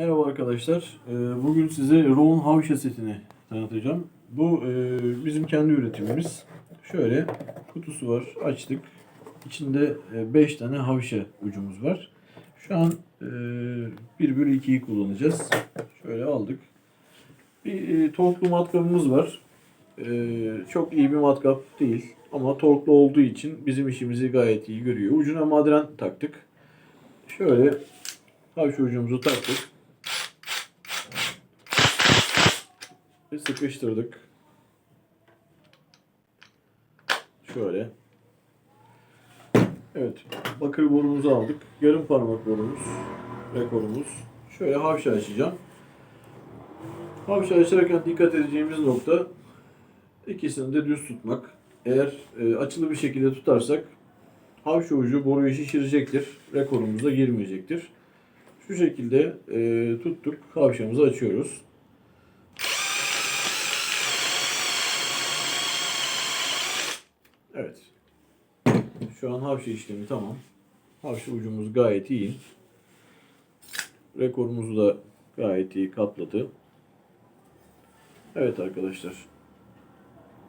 Merhaba arkadaşlar. Ee, Bugün size Ron Havşa setini tanıtacağım. Bu e, bizim kendi üretimimiz. Şöyle kutusu var. Açtık. İçinde 5 tane havşa ucumuz var. Şu an 1 bölü 2'yi kullanacağız. Şöyle aldık. Bir e, torklu matkabımız var. E, Çok iyi bir matkap değil. Ama torklu olduğu için bizim işimizi gayet iyi görüyor. Ucuna madren taktık. Şöyle havşa ucumuzu taktık. Ve sıkıştırdık. Şöyle. Evet. Bakır borumuzu aldık. Yarım parmak borumuz. Rekorumuz. Şöyle havşa açacağım. Havşa açarken dikkat edeceğimiz nokta ikisini de düz tutmak. Eğer e, açılı bir şekilde tutarsak havşa ucu boruyu şişirecektir. Rekorumuz da girmeyecektir. Şu şekilde e, tuttuk. Havşamızı açıyoruz. Evet. Şu an havşa işlemi tamam. Havşa ucumuz gayet iyi. Rekorumuzu da gayet iyi kapladı. Evet arkadaşlar.